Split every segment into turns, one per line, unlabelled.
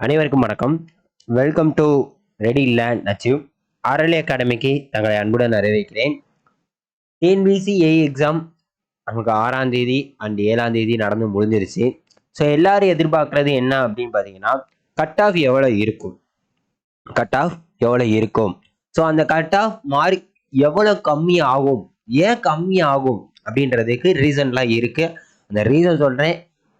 அனைவருக்கும் வணக்கம். Welcome to ready land achieve RLA அகாடமிக்கு தங்களை அன்புடன் வரவேற்கிறேன் டிஎன்பிசி ஏ எக்ஸாம் நமக்கு ஆறாம் தேதி அண்ட் ஏழாம் தேதி நடந்து முடிஞ்சிருச்சு. ஸோ எல்லாரும் எதிர்பார்க்கறது என்ன அப்படின்னு பார்த்தீங்கன்னா கட் ஆஃப் எவ்வளோ இருக்கும்? கட் ஆஃப் எவ்வளோ இருக்கும்? ஸோ அந்த கட் ஆஃப் மார்க் எவ்வளோ கம்மி ஆகும்? ஏன் கம்மி ஆகும்? அப்படின்றதுக்கு ரீசன்லாம் இருக்குது அந்த ரீசன் சொல்கிறேன்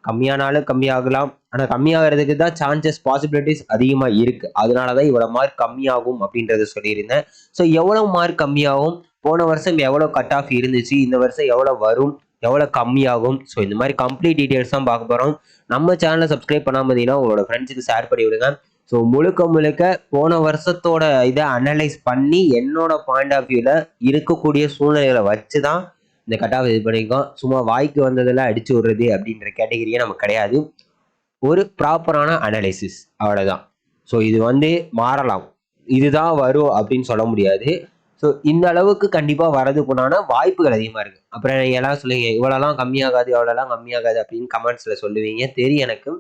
கம்மியானாலும் கம்மியாகலாம் ஆனால் கம்மியாகிறதுக்கு தான் சான்சஸ் பாசிபிலிட்டிஸ் அதிகமாக இருக்குது அதனால தான் இவ்வளோ மார்க் கம்மியாகும் அப்படின்றத சொல்லியிருந்தேன். ஸோ எவ்வளோ மார்க் கம்மியாகும்? போன வருஷம் எவ்வளோ கட் ஆஃப் இருந்துச்சு? இந்த வருஷம் எவ்வளோ வரும்? எவ்வளோ கம்மியாகும்? ஸோ இந்த மாதிரி கம்ப்ளீட் டீட்டெயில்ஸ் தான் பார்க்க போகிறோம் நம்ம சேனலை சப்ஸ்கிரைப் பண்ணாமல் இருந்தீங்கன்னா உங்களோட ஃப்ரெண்ட்ஸுக்கு ஷேர் பண்ணி விடுங்க. ஸோ முழுக்க முழுக்க போன வருஷத்தோட இதை அனலைஸ் பண்ணி என்னோட பாயிண்ட் ஆஃப் வியூவில் இருக்கக்கூடிய சூழ்நிலைகளை வச்சு தான் இந்த கட் ஆஃப் இது பண்ணியிருக்கோம் சும்மா வாய்க்கு வந்ததெல்லாம் அடிச்சு விடுறது அப்படின்ற கேட்டகரியே நமக்கு கிடையாது. ஒரு ப்ராப்பரான அனலைசிஸ் அவ்வளோதான் ஸோ இது வந்து மாறலாம். இதுதான் வரும் அப்படின்னு சொல்ல முடியாது. ஸோ இந்த அளவுக்கு கண்டிப்பாக வரதுக்குண்டான வாய்ப்புகள் அதிகமாக இருக்குது அப்புறம் நீங்கள் எல்லாம் சொல்லுவீங்க இவ்வளோலாம் கம்மியாகாது எவ்வளோலாம் கம்மியாகாது அப்படின்னு கமெண்ட்ஸில் சொல்லுவீங்க. தெரியும் எனக்கு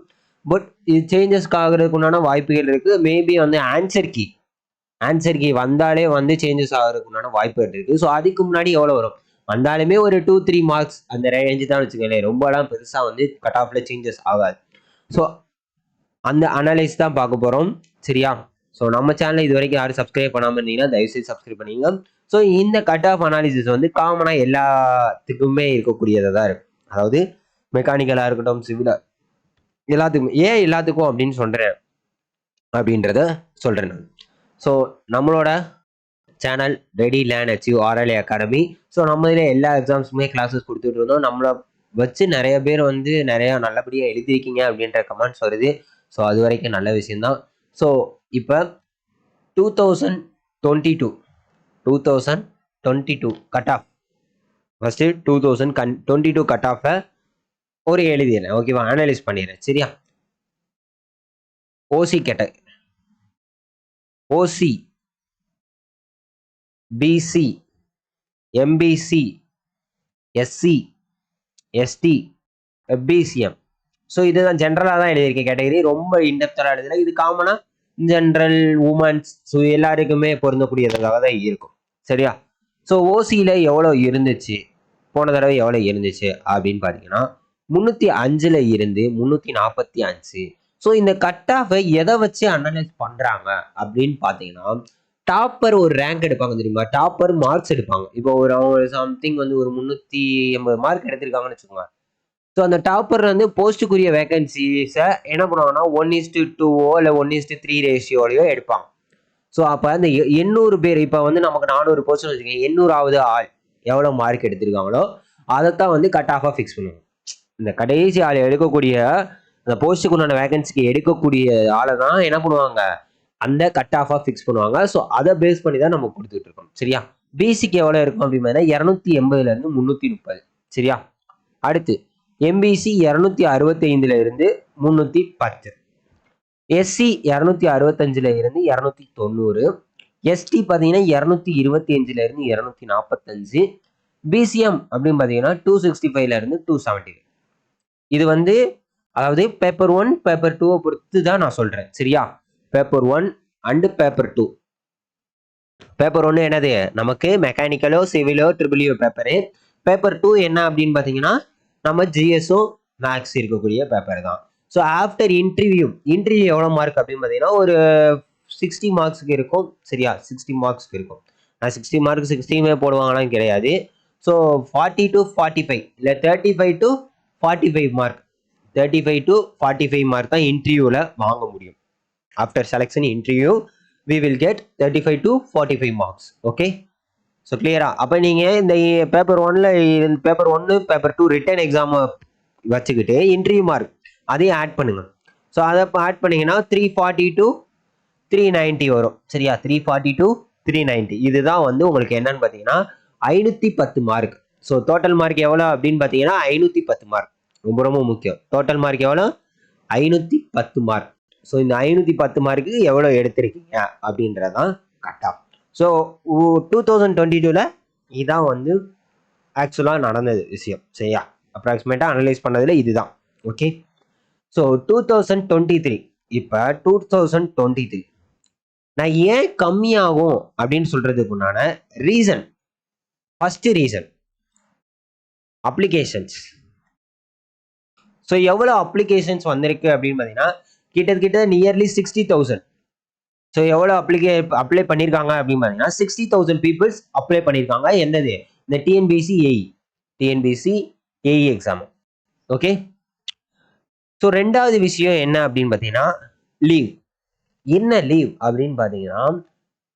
பட் இது சேஞ்சஸ்க்கு ஆகிறதுக்குண்டான வாய்ப்புகள் இருக்குது மேபி வந்து ஆன்சர் கீ ஆன்சர் கீ வந்தாலே வந்து சேஞ்சஸ் ஆகிறதுக்குண்டான வாய்ப்புகள் இருக்குது ஸோ அதுக்கு முன்னாடி எவ்வளோ வரும்? வந்தாலுமே ஒரு டூ த்ரீ மார்க்ஸ் அந்த ரேஞ்சு தான் வச்சுக்கோங்களேன். ரொம்பலாம் பெருசாக வந்து கட் ஆஃபில் சேஞ்சஸ் ஆகாது. ஸோ அந்த அனலைஸ் தான் பார்க்க போகிறோம் சரியா? ஸோ நம்ம சேனலை இது வரைக்கும் யாரும் சப்ஸ்கிரைப் பண்ணாமல் இருந்தீங்கன்னா தயவுசெய்து சப்ஸ்கிரைப் பண்ணிங்க ஸோ இந்த கட் ஆஃப் அனாலிசிஸ் வந்து காமனாக எல்லாத்துக்குமே இருக்கக்கூடியதாக தான் இருக்கும் அதாவது மெக்கானிக்கலாக இருக்கட்டும் சிவிலாக எல்லாத்துக்கும் ஏன் எல்லாத்துக்கும் அப்படின்னு சொல்கிறேன் அப்படின்றத சொல்கிறேன் நான். ஸோ நம்மளோட channel ready land achieve RLA academy so நம்ம இதில் எல்லா எக்ஸாம்ஸுமே கிளாஸஸ் கொடுத்துட்டு இருந்தோம் நம்மளை வச்சு நிறைய பேர் வந்து நிறையா நல்லபடியாக எழுதியிருக்கீங்க அப்படின்ற கமெண்ட்ஸ் வருது. ஸோ அது வரைக்கும் நல்ல விஷயந்தான் ஸோ இப்போ two thousand twenty two two thousand twenty two cut off first two thousand கன் டுவெண்ட்டி டூ கட் ஆஃபை ஒரு எழுதிடுறேன். ஓகேவா அனலைஸ் பண்ணிடுறேன். சரியா? ஓசி கேட்ட OC BC MBC SC ST BCM so இதுதான் ஜென்ரலாக தான் எழுதியிருக்கேன் கேட்டகரி ரொம்ப இன்டெப்தராக எழுதல. இது காமனாக ஜென்ரல் உமன்ஸ் ஸோ எல்லாருக்குமே பொருந்தக்கூடியதாக தான் இருக்கும். சரியா? ஸோ ஓசியில் எவ்வளோ இருந்துச்சு? போன தடவை எவ்வளோ இருந்துச்சு? அப்படின்னு பார்த்தீங்கன்னா முந்நூற்றி அஞ்சில் இருந்து முந்நூற்றி நாற்பத்தி அஞ்சு. ஸோ இந்த கட் ஆஃபை எதை வச்சு அனலைஸ் பண்ணுறாங்க அப்படின்னு பார்த்தீங்கன்னா டாப்பர் ஒரு ரேங்க் எடுப்பாங்க தெரியுமா? டாப்பர் மார்க்ஸ் எடுப்பாங்க. இப்போ ஒரு அவங்க சம்திங் வந்து ஒரு முந்நூற்றி எண்பது மார்க் எடுத்திருக்காங்கன்னு வச்சுக்கோங்க. ஸோ அந்த டாப்பர் வந்து போஸ்ட்டுக்குரிய வேகன்சிஸை என்ன பண்ணுவாங்கன்னா ஒன் இஸ்டு டூவோ இல்லை ஒன் இஸ்டு த்ரீ ரேஷியோலையோ எடுப்பாங்க. ஸோ அப்போ அந்த எ- எண்ணூறு பேர் இப்போ வந்து நமக்கு நானூறு போஸ்ட் வச்சுக்கோங்க எண்ணூறாவது ஆள் எவ்வளோ மார்க் எடுத்திருக்காங்களோ அதைத்தான் வந்து கட் ஆஃபாக ஃபிக்ஸ் பண்ணுவாங்க இந்த கடைசி ஆள் எடுக்கக்கூடிய அந்த போஸ்ட்டுக்குண்டான வேகன்சிக்கு எடுக்கக்கூடிய ஆளை தான் என்ன பண்ணுவாங்க? அந்த கட் ஆஃபாக ஃபிக்ஸ் பண்ணுவாங்க. ஸோ அதை பேஸ் பண்ணி தான் நம்ம கொடுத்துட்டு இருக்கோம். சரியா? பிசிக்கு எவ்வளோ இருக்கும் அப்படின்னு பார்த்தீங்கன்னா இரநூத்தி எண்பதுலேருந்து முந்நூற்றி முப்பது. சரியா? அடுத்து எம்பிசி இரநூத்தி அறுபத்தைந்துல இருந்து முந்நூற்றி பத்து எஸ்சி இரநூத்தி அறுபத்தஞ்சில் இருந்து இரநூத்தி தொண்ணூறு. எஸ்டி பார்த்தீங்கன்னா இரநூத்தி இருபத்தி அஞ்சுல இருந்து இரநூத்தி நாற்பத்தஞ்சு பிசிஎம் அப்படின்னு பார்த்தீங்கன்னா டூ சிக்ஸ்டி ஃபைவ்ல இருந்து டூ செவன்ட்டி இது வந்து அதாவது பேப்பர் ஒன் பேப்பர் டூவை பொறுத்து தான் நான் சொல்கிறேன் சரியா? Paper one and paper two paper ஒன்று என்னது? நமக்கு மெக்கானிக்கலோ சிவிலோ ட்ரிபிளியோ பேப்பரு பேப்பர் டூ என்ன அப்படின்னு பார்த்தீங்கன்னா நம்ம ஜிஎஸ்ஓ மேக்ஸ் இருக்கக்கூடிய பேப்பர் தான். ஸோ ஆஃப்டர் இன்டர்வியூ இன்டர்வியூ எவ்வளோ மார்க் அப்படின்னு பார்த்தீங்கன்னா ஒரு சிக்ஸ்டி மார்க்ஸுக்கு இருக்கும். சரியா? சிக்ஸ்டி மார்க்ஸ்க்கு இருக்கும். நான் சிக்ஸ்டி மார்க் சிக்ஸ்டியுமே போடுவாங்களாம் கிடையாது. So forty to forty five இல்லை thirty five to forty five mark thirty five to forty five mark தான் இன்டர்வியூவில் வாங்க முடியும். After selection interview we will get thirty five to forty five marks okay so கிளியரா அப்போ நீங்கள் இந்த paper ஒன்ல பேப்பர் ஒன்று பேப்பர் டூ ரிட்டன் எக்ஸாமை வச்சுக்கிட்டு இன்டர்வியூ மார்க் அதையும் ஆட் பண்ணுங்க. ஸோ அதை ஆட் பண்ணிங்கன்னா three forty to three ninety வரும். சரியா? Three forty to three ninety இதுதான் வந்து உங்களுக்கு என்னன்னு பார்த்தீங்கன்னா ஐநூற்றி பத்து மார்க் ஸோ டோட்டல் மார்க் எவ்வளோ அப்படின்னு பார்த்தீங்கன்னா ஐநூற்றி பத்து மார்க் ரொம்ப ரொம்ப முக்கியம். டோட்டல் மார்க் எவ்வளோ? ஐநூற்றி பத்து மார்க் ஸோ இந்த ஐநூற்றி பத்து மார்க்கு எவ்வளோ எடுத்திருக்கீங்க அப்படின்றதான் cut off so two thousand twenty டூவில் இதுதான் வந்து ஆக்சுவலாக நடந்தது விஷயம். சரியா? அப்ராக்சிமேட்டாக அனலைஸ் பண்ணதில் இதுதான். Okay so two thousand twenty three இப்போ டூ தௌசண்ட் டுவெண்ட்டி த்ரீ நான் ஏன் கம்மியாகும் அப்படின்னு சொல்கிறதுக்கு உண்டான reason first reason applications so எவ்வளோ அப்ளிகேஷன்ஸ் வந்திருக்கு அப்படின்னு பார்த்தீங்கன்னா கிட்டத்தட்ட நியர்லி சிக்ஸ்டி தௌசண்ட் ஸோ எவ்வளோ அப்ளிகே அப்ளை பண்ணியிருக்காங்க அப்படின்னு பார்த்தீங்கன்னா சிக்ஸ்டி தௌசண்ட் பீப்புள்ஸ் அப்ளை பண்ணியிருக்காங்க என்னது? இந்த TNPSC AE TNPSC AE exam okay so ரெண்டாவது விஷயம் என்ன அப்படின்னு பார்த்தீங்கன்னா லீவ் என்ன லீவ் அப்படின்னு பார்த்தீங்கன்னா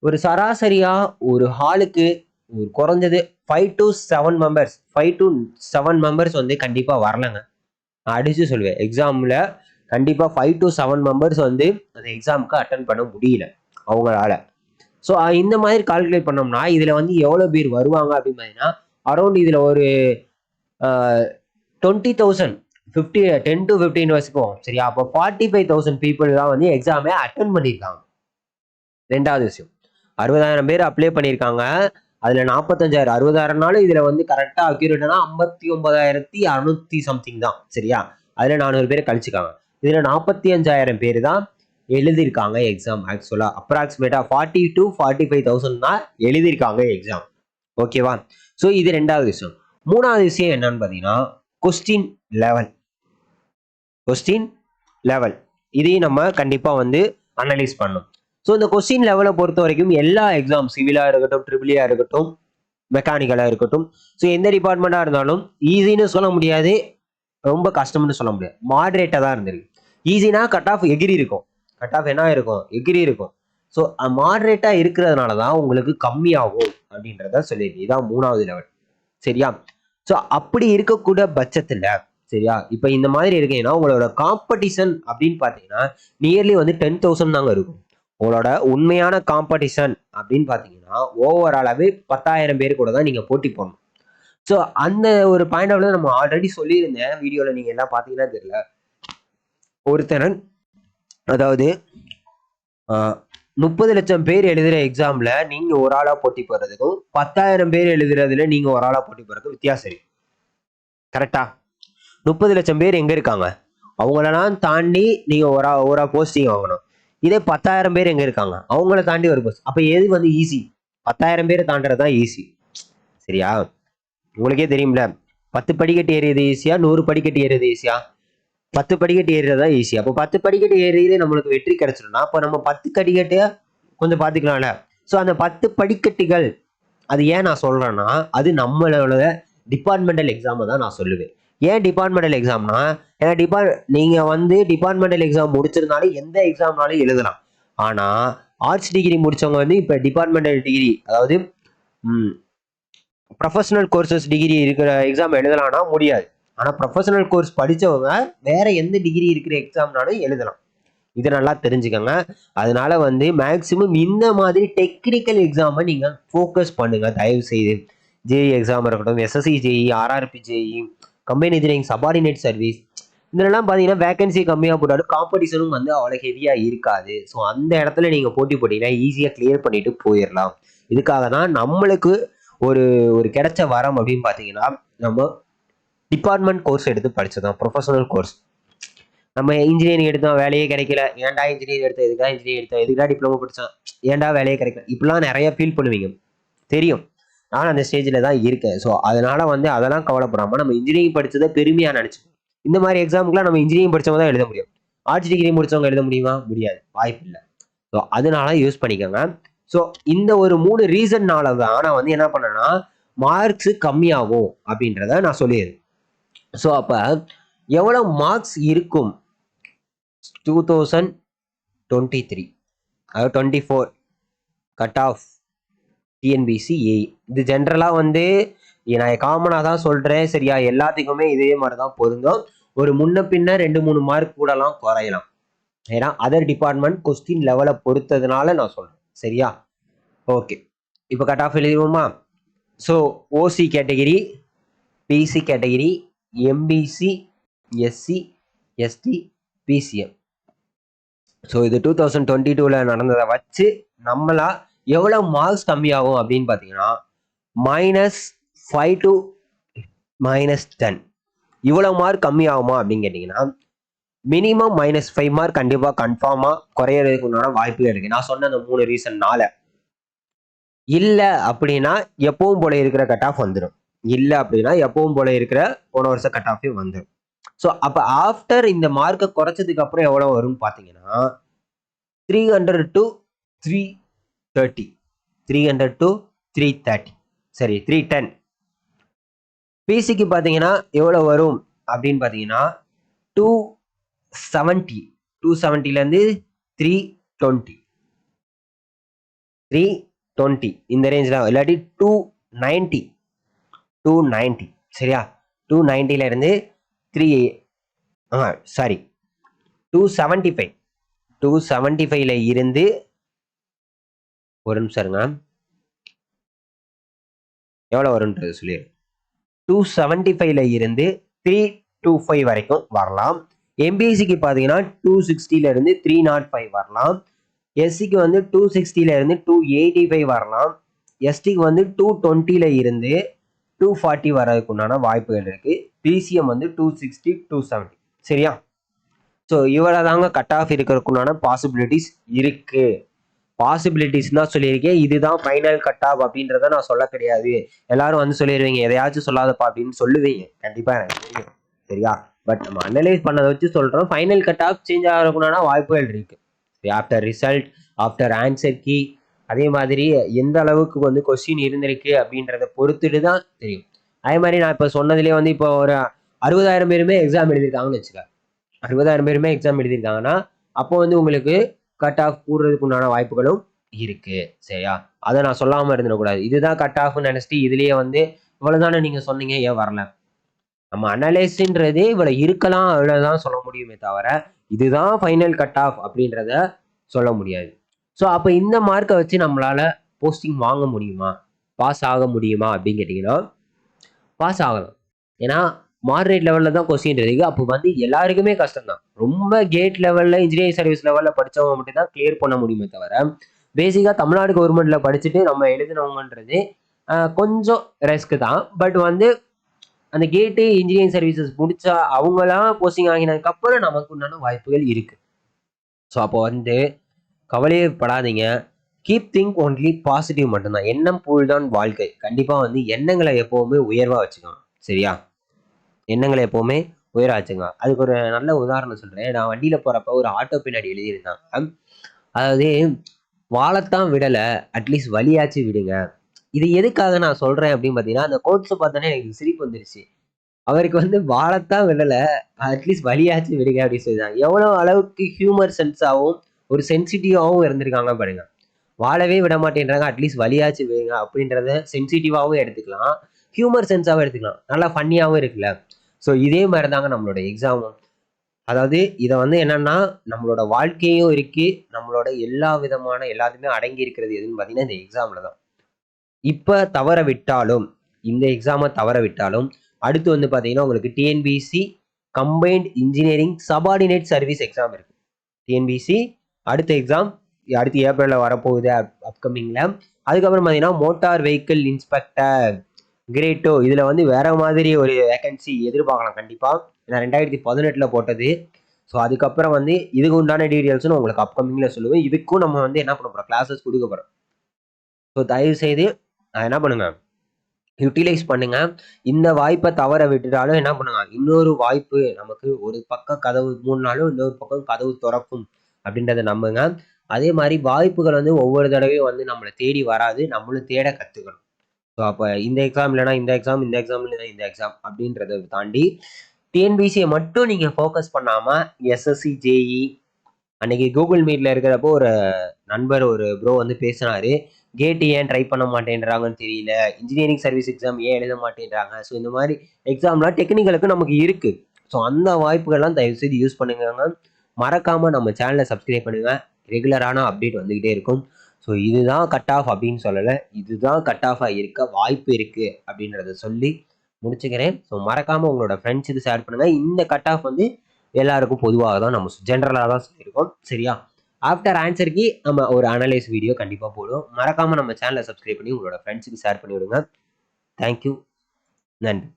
ஒரு சராசரியாக ஒரு ஹாலுக்கு ஒரு குறைஞ்சது five to seven members five to seven members வந்து கண்டிப்பாக வரலங்க. நான் அடிச்சு சொல்லுவேன். எக்ஸாமில் கண்டிப்பாக ஃபைவ் டு செவன் மெம்பர்ஸ் வந்து அந்த எக்ஸாமுக்கு அட்டன் பண்ண முடியல அவங்களால. ஸோ இந்த மாதிரி கால்குலேட் பண்ணோம்னா இதில் வந்து எவ்வளோ பேர் வருவாங்க அப்படின்னு பார்த்தீங்கன்னா அரௌண்ட் இதில் ஒரு twenty thousand fifty ten to fifteen வச்சுப்போம் சரியா? அப்போ ஃபார்ட்டி ஃபைவ் தௌசண்ட் பீப்புள் தான் வந்து எக்ஸாமே அட்டன் பண்ணியிருக்காங்க. ரெண்டாவது விஷயம். அறுபதாயிரம் பேர் அப்ளை பண்ணியிருக்காங்க. அதில் நாற்பத்தஞ்சாயிரம் அறுபதாயிரம்னாலும் இதில் வந்து கரெக்டாக அக்யூரேட்டானா ஐம்பத்தி ஒன்பதாயிரத்தி அறுநூத்தி சம்திங் தான் சரியா? அதில் நானூறு பேர் கழிச்சுக்காங்க. இதில் நாற்பத்தி அஞ்சாயிரம் பேர் தான் எழுதியிருக்காங்க எக்ஸாம் ஆக்சுவலாக அப்ராக்சிமேட்டாக forty to forty five thousand தான் எழுதியிருக்காங்க எக்ஸாம் ஓகேவா ஸோ இது ரெண்டாவது விஷயம். மூணாவது விஷயம் என்னன்னு பார்த்தீங்கன்னா கொஸ்டின் லெவல் கொஸ்டின் லெவல் இதையும் நம்ம கண்டிப்பாக வந்து அனலைஸ் பண்ணணும். ஸோ இந்த கொஸ்டின் லெவலை பொறுத்த வரைக்கும் எல்லா எக்ஸாம் சிவிலாக இருக்கட்டும் ட்ரிபிளியாக இருக்கட்டும் மெக்கானிக்கலாக இருக்கட்டும். ஸோ எந்த டிபார்ட்மெண்ட்டாக இருந்தாலும் ஈஸின்னு சொல்ல முடியாது. ரொம்ப கஷ்டம்னு சொல்ல முடியாது. மாடரேட்டாக தான் இருந்திருக்கு. ஈஸினா கட் ஆஃப் எகிரி இருக்கும். கட் ஆஃப் என்ன இருக்கும் எகிரி இருக்கும். ஸோ மாடரேட்டாக இருக்கிறதுனால தான் உங்களுக்கு கம்மியாகும் அப்படின்றத சொல்லியிருக்கு இதான் மூணாவது லெவல் சரியா? ஸோ அப்படி இருக்கக்கூடிய பட்சத்தில் சரியா? இப்போ இந்த மாதிரி இருக்கீங்கன்னா உங்களோட காம்படிஷன் அப்படின்னு பார்த்தீங்கன்னா நியர்லி வந்து டென் தௌசண்ட் தாங்க இருக்கும். உங்களோட உண்மையான காம்படிஷன் அப்படின்னு பார்த்தீங்கன்னா ஓவராலாகவே பத்தாயிரம் பேர் கூட தான் நீங்கள் போட்டி போடணும். ஸோ அந்த ஒரு பாயிண்ட் ஆஃப் நம்ம ஆல்ரெடி சொல்லியிருந்தேன் வீடியோவில் நீங்கள் எல்லாம் பார்த்தீங்கன்னா தெரியல. ஒருத்தரன் அதாவது முப்பது லட்சம் பேர் எழுதுகிற எக்ஸாமில் நீங்கள் ஒரு ஆளாக போட்டி போடுறதுக்கும் பத்தாயிரம் பேர் எழுதுறதுல நீங்கள் ஒரு ஆளாக போட்டி போடுறதுக்கும் வித்தியாசம் இருக்கு. கரெக்டா முப்பது லட்சம் பேர் எங்கே இருக்காங்க? அவங்களெல்லாம் தாண்டி நீங்கள் ஒரு ஒரு போஸ்டிங் வாங்கணும். இதே பத்தாயிரம் பேர் எங்கே இருக்காங்க? அவங்கள தாண்டி ஒரு போஸ்ட் அப்போ எது வந்து ஈஸி பத்தாயிரம் பேரை தாண்டறது தான் ஈஸி சரியா? உங்களுக்கே தெரியும்ல. பத்து படிக்கட்டு ஏறியது ஈஸியா நூறு படிக்கட்டு ஏறியது ஈஸியா பத்து படிக்கட்டு ஏறுறது தான் ஈஸி அப்போ பத்து படிக்கட்டு ஏறியதே நம்மளுக்கு வெற்றி கிடைச்சிடும்னா அப்போ நம்ம பத்து படிக்கட்டு கொஞ்சம் பார்த்துக்கலாம்ல. ஸோ அந்த பத்து படிக்கட்டுகள் அது ஏன் நான் சொல்கிறேன்னா அது நம்மளோட டிபார்ட்மெண்டல் எக்ஸாமை தான் நான் சொல்லுவேன். ஏன் டிபார்ட்மெண்டல் எக்ஸாம்னா ஏன்னா டிபார்ட் நீங்கள் வந்து டிபார்ட்மெண்டல் எக்ஸாம் முடிச்சிருந்தாலும் எந்த எக்ஸாம்னாலும் எழுதலாம். ஆனால் ஆர்ட்ஸ் டிகிரி முடித்தவங்க வந்து இப்போ டிபார்ட்மெண்டல் டிகிரி அதாவது ப்ரொஃபஷனல் கோர்சஸ் டிகிரி இருக்கிற எக்ஸாம் எழுதலாம்னா முடியாது. ஆனால் ப்ரொஃபஷனல் கோர்ஸ் படித்தவங்க வேறு எந்த டிகிரி இருக்கிற எக்ஸாம்னாலும் எழுதலாம். இதை நல்லா தெரிஞ்சுக்கோங்க. அதனால வந்து மேக்ஸிமம் இந்த மாதிரி டெக்னிக்கல் எக்ஸாமை நீங்கள் ஃபோக்கஸ் பண்ணுங்கள் தயவு செய்து ஜேஇ எக்ஸாம் இருக்கட்டும் SSC JE RRB JE company engineering subordinate service இதெல்லாம் பார்த்தீங்கன்னா வேகன்சி கம்மியாக போட்டாலும் காம்படிஷனும் வந்து அவ்வளோ ஹெவியாக இருக்காது. ஸோ அந்த இடத்துல நீங்கள் போட்டி போட்டிங்கன்னா ஈஸியாக கிளியர் பண்ணிட்டு போயிடலாம் இதுக்காக தான் நம்மளுக்கு ஒரு ஒரு கிடைச்ச வரம் அப்படின்னு பார்த்தீங்கன்னா நம்ம டிபார்ட்மெண்ட் கோர்ஸ் எடுத்து படித்ததான் ப்ரொஃபஷனல் கோர்ஸ் நம்ம இன்ஜினியரிங் எடுத்தோம் வேலையே கிடைக்கல. ஏன்டா இன்ஜினியரிங் எடுத்தோம் எதுக்கா இன்ஜினியரிங் எடுத்தோம் எதுக்கா டிப்ளமோ படித்தோம் ஏன்டா வேலையே கிடைக்கல? இப்படிலாம் நிறைய ஃபீல் பண்ணுவீங்க. தெரியும். நான் அந்த ஸ்டேஜில் தான் இருக்கேன். ஸோ அதனால் வந்து அதெல்லாம் கவலைப்படாமல் நம்ம இன்ஜினியரிங் படித்ததை பெருமையாக நினச்சி. இந்த மாதிரி எக்ஸாமுக்குலாம் நம்ம இன்ஜினியரிங் படித்தவங்க தான் எழுத முடியும். ஆர்ட்ஸ் டிகிரி முடித்தவங்க எழுத முடியுமா? முடியாது. வாய்ப்பு இல்லை ஸோ அதனால யூஸ் பண்ணிக்கோங்க. ஸோ இந்த ஒரு மூணு ரீசன்னால தான் நான் வந்து என்ன பண்ணேன்னா மார்க்ஸ் கம்மியாகும் அப்படின்றத நான் சொல்லிடுறேன் ஸோ அப்போ எவ்வளோ மார்க்ஸ் இருக்கும்? டூ தௌசண்ட் டுவெண்ட்டி த்ரீ அதாவது twenty four cut off TNPSC A இது ஜென்ரலாக வந்து நான் காமனாக தான் சொல்கிறேன் சரியா? எல்லாத்துக்குமே இதே மாதிரி தான் பொருந்தும். ஒரு முன்ன பின்ன ரெண்டு மூணு மார்க் கூடலாம் குறையலாம். ஏன்னா அதர் டிபார்ட்மெண்ட் கொஸ்டின் லெவலை பொறுத்ததுனால நான் சொல்கிறேன் சரியா? ஓகே இப்போ cut off எழுதிடுவோமா? So OC category BC category MBC SC ST BCM so இது டூ தௌசண்ட் டுவெண்ட்டி டூவில் நடந்ததை வச்சு நம்மளா எவ்வளோ மார்க்ஸ் கம்மியாகும் அப்படின்னு பார்த்தீங்கன்னா minus five to minus ten இவ்வளோ மார்க் கம்மியாகுமா அப்படின்னு கேட்டிங்கன்னா மினிமம் மைனஸ் ஃபைவ் மார்க் கண்டிப்பாக கன்ஃபார்மாக குறையிறதுக்கு உண்டான வாய்ப்புகள் இருக்குது நான் சொன்ன அந்த மூணு ரீசன்னால இல்லை அப்படின்னா எப்பவும் போல இருக்கிற கட் ஆஃப் வந்துடும் இல்லை அப்படின்னா எப்பவும் போல இருக்கிற போன வருஷம் கட் ஆஃபே வந்துடும் ஸோ அப்போ ஆஃப்டர் இந்த மார்க்கை குறைச்சதுக்கு அப்புறம் எவ்வளோ வரும்னு பார்த்தீங்கன்னா three hundred to three thirty three hundred to three thirty சரி த்ரீ டென் பிசிக்கு பார்த்தீங்கன்னா எவ்வளோ வரும் அப்படின்னு பார்த்தீங்கன்னா டூ செவன்ட்டி டூ செவன்ட்டிலேருந்து த்ரீ டுவெண்ட்டி த்ரீ டுவெண்ட்டி இந்த ரேஞ்சில் இல்லாட்டி டூ நைன்ட்டி டூ நைன்ட்டி சரியா? Two நைன்ட்டிலேருந்து three ah sorry two seventy five two seventy ஃபைவ்ல இருந்து ஒரு நிமிஷம் இருங்க. எவ்வளோ வரும்ன்றது சொல்லிடு. டூ செவன்ட்டி ஃபைவ்ல இருந்து த்ரீ டூ ஃபைவ் வரைக்கும் வரலாம். எம்பிஎஸ்சிக்கு பார்த்தீங்கன்னா டூ சிக்ஸ்டியிலேருந்து த்ரீ நாட் oh ஃபைவ் வரலாம். எஸ்சிக்கு வந்து டூ சிக்ஸ்டியிலேருந்து டூ எயிட்டி ஃபைவ் வரலாம். எஸ்டிக்கு வந்து டூ டுவெண்ட்டியில் இருந்து டூ ஃபார்ட்டி வர்றதுக்கு உண்டான வாய்ப்புகள் இருக்குது பிசிஎம் வந்து டூ சிக்ஸ்டி டூ செவன்ட்டி சரியா? ஸோ இவ்வளோ தாங்க கட் ஆஃப் இருக்கிறதுக்குண்டான பாசிபிலிட்டிஸ் இருக்குது பாசிபிலிட்டிஸ் தான் சொல்லியிருக்கேன். இதுதான் ஃபைனல் கட் ஆஃப் அப்படின்றத நான் சொல்ல கிடையாது. எல்லாரும் வந்து சொல்லிடுவீங்க எதையாச்சும் சொல்லாதப்பா அப்படின்னு சொல்லுவீங்க. கண்டிப்பாக எனக்கு தெரியும். சரியா? பட் நம்ம அனலைஸ் பண்ணதை வச்சு சொல்கிறோம் ஃபைனல் கட் ஆஃப் சேஞ்ச் ஆகிறதுக்குண்டான வாய்ப்புகள் இருக்குது after result after answer key அதே மாதிரி எந்த அளவுக்கு வந்து கொஸ்டின் இருந்திருக்கு அப்படின்றத பொறுத்துட்டு தான் தெரியும். அதே மாதிரி நான் இப்போ சொன்னதுலேயே வந்து இப்போ ஒரு அறுபதாயிரம் பேருமே எக்ஸாம் எழுதியிருக்காங்கன்னு வச்சுக்க. அறுபதாயிரம் பேருமே எக்ஸாம் எழுதியிருக்காங்கன்னா அப்போ வந்து உங்களுக்கு கட் ஆஃப் கூடுறதுக்கு உண்டான வாய்ப்புகளும் இருக்குது சரியா? அதை நான் சொல்லாமல் இருந்துடக்கூடாது. இதுதான் கட் ஆஃப்னு நினச்சிட்டு இதுலேயே வந்து இவ்வளோதானே நீங்கள் சொன்னீங்க? ஏன் வரல? நம்ம அனலைஸ்ன்றதே இவ்வளோ இருக்கலாம் தான் சொல்ல முடியுமே தவிர இதுதான் ஃபைனல் கட் ஆஃப் அப்படின்றத சொல்ல முடியாது. ஸோ அப்போ இந்த மார்க்கை வச்சு நம்மளால் போஸ்டிங் வாங்க முடியுமா? பாஸ் ஆக முடியுமா அப்படின்னு கேட்டிங்கன்னா பாஸ் ஆகலாம். ஏன்னா மாடரேட் லெவலில் தான் கொஸ்டின் இருக்குது அப்போ வந்து எல்லாருக்குமே கஷ்டம் தான் ரொம்ப கேட் லெவலில் இன்ஜினியரிங் சர்வீஸ் லெவலில் படித்தவங்க மட்டும் தான் கிளியர் பண்ண முடியுமே தவிர பேசிக்காக தமிழ்நாடு கவர்மெண்ட்டில் படிச்சுட்டு நம்ம எழுதினவங்கன்றது கொஞ்சம் ரிஸ்க் தான். பட் வந்து அந்த கேட்டு இன்ஜினியரிங் சர்வீசஸ் முடிச்சா அவங்களாம் போஸ்டிங் ஆகினதுக்கப்புறம் நமக்கு உண்டான வாய்ப்புகள் இருக்கு. ஸோ அப்போ வந்து கவலையே படாதீங்க கீப் திங்க் ஒன்லி பாசிட்டிவ் மட்டும்தான். எண்ணம் போல் தான் வாழ்க்கை. கண்டிப்பாக வந்து எண்ணங்களை எப்போவுமே உயர்வாக வச்சுக்கணும். சரியா? எண்ணங்களை எப்போவுமே உயர வச்சுக்கணும். அதுக்கு ஒரு நல்ல உதாரணம் சொல்கிறேன் நான் வண்டியில் போகிறப்ப ஒரு ஆட்டோ பின்னாடி எழுதியிருந்தாங்க அதாவது வாழத்தான் விடலை. அட்லீஸ்ட் வழியாச்சும் விடுங்க. இது எதுக்காக நான் சொல்கிறேன் அப்படின்னு பார்த்தீங்கன்னா அந்த கோட்ஸை பார்த்தோன்னே எனக்கு சிரிப்பு வந்துருச்சு. அவருக்கு வந்து வாழத்தான் விடலை. அட்லீஸ்ட் வழியாச்சும் விடுங்க அப்படின்னு சொல்லிதான் எவ்வளோ அளவுக்கு ஹியூமர் சென்ஸாகவும் ஒரு சென்சிட்டிவாகவும் இருந்திருக்காங்க பாருங்க. வாழவே விட மாட்டேன்றாங்க. அட்லீஸ்ட் வழியாச்சு விடுங்க அப்படின்றத சென்சிட்டிவாகவும் எடுத்துக்கலாம். ஹியூமர் சென்ஸாகவும் எடுத்துக்கலாம். நல்லா ஃபன்னியாகவும் இருக்குல்ல. ஸோ இதே மாதிரி தாங்க நம்மளோட எக்ஸாமும் அதாவது இதை வந்து என்னன்னா நம்மளோட வாழ்க்கையும் இருக்கு. நம்மளோட எல்லா விதமான எல்லாத்துமே அடங்கி இருக்கிறது எதுன்னு பார்த்தீங்கன்னா இந்த எக்ஸாமில் தான். இப்போ தவற விட்டாலும் இந்த எக்ஸாமை தவற விட்டாலும் அடுத்து வந்து பார்த்தீங்கன்னா உங்களுக்கு TNPSC combined engineering subordinate service exam இருக்கு. டிஎன்பிசி அடுத்த எக்ஸாம் அடுத்து ஏப்ரலில் வரப்போகுது அப்கமிங்கில் அதுக்கப்புறம் பார்த்தீங்கன்னா மோட்டார் வெஹிக்கிள் இன்ஸ்பெக்டர் கிரேட்டோ இதில் வந்து வேற மாதிரி ஒரு வேகன்சி எதிர்பார்க்கலாம் கண்டிப்பாக நான் ரெண்டாயிரத்தி பதினெட்டில் போட்டது. ஸோ அதுக்கப்புறம் வந்து இதுக்கு உண்டான டீட்டெயில்ஸும் உங்களுக்கு அப்கமிங்கில் சொல்லுவேன். இதுக்கும் நம்ம வந்து என்ன பண்ண போகிறோம் கிளாஸஸ் கொடுக்க போகிறோம் ஸோ தயவு செய்து என்ன பண்ணுங்க? யூட்டிலைஸ் பண்ணுங்க. இந்த வாய்ப்பை தவற விட்டுட்டாலும் என்ன பண்ணுங்க? இன்னொரு வாய்ப்பு நமக்கு ஒரு பக்கம் கதவு மூணுனாலும் இன்னொரு பக்கம் கதவு திறக்கும் அப்படின்றத நம்புங்க. அதே மாதிரி வாய்ப்புகள் வந்து ஒவ்வொரு தடவையும் வந்து நம்மளை தேடி வராது. நம்மளும் தேட கற்றுக்கணும் ஸோ அப்போ இந்த எக்ஸாம் இல்லைனா இந்த எக்ஸாம் இந்த எக்ஸாம் இல்லைனா இந்த எக்ஸாம் அப்படின்றத தாண்டி டிஎன்பிசியை மட்டும் நீங்கள் ஃபோக்கஸ் பண்ணாமல் எஸ்எஸ்சி ஜேஇ அன்னைக்கு கூகுள் மீட்டில் இருக்கிறப்போ ஒரு நண்பர் ஒரு ப்ரோ வந்து பேசினாரு. கேட் ஏன் ட்ரை பண்ண மாட்டேன்றாங்கன்னு தெரியல. இன்ஜினியரிங் சர்வீஸ் எக்ஸாம் ஏன் எழுத மாட்டேன்றாங்க? ஸோ இந்த மாதிரி எக்ஸாம்லாம் டெக்னிக்கலுக்கு நமக்கு இருக்குது ஸோ அந்த வாய்ப்புகள்லாம் தயவுசெய்து யூஸ் பண்ணுங்க மறக்காமல் நம்ம சேனலை சப்ஸ்கிரைப் பண்ணுங்க. ரெகுலரான அப்டேட் வந்துக்கிட்டே இருக்கும். ஸோ இதுதான் கட் ஆஃப் அப்படின்னு சொல்லலை. இதுதான் கட் ஆஃபாக இருக்க வாய்ப்பு இருக்குது அப்படின்றத சொல்லி முடிச்சுக்கிறேன். ஸோ மறக்காமல் உங்களோட ஃப்ரெண்ட்ஸுக்கு ஷேர் பண்ணுங்கள் இந்த கட் ஆஃப் வந்து எல்லாருக்கும் பொதுவாக தான் நம்ம ஜென்ரலாக தான் சொல்லியிருக்கோம். சரியா? ஆஃப்டர் ஆன்சருக்கு நம்ம ஒரு அனலைஸ் வீடியோ கண்டிப்பாக போடுவோம். மறக்காமல் நம்ம சேனலை சப்ஸ்கிரைப் பண்ணி உங்களோட ஃப்ரெண்ட்ஸுக்கு ஷேர் பண்ணி விடுங்க தேங்க்யூ நன்றி.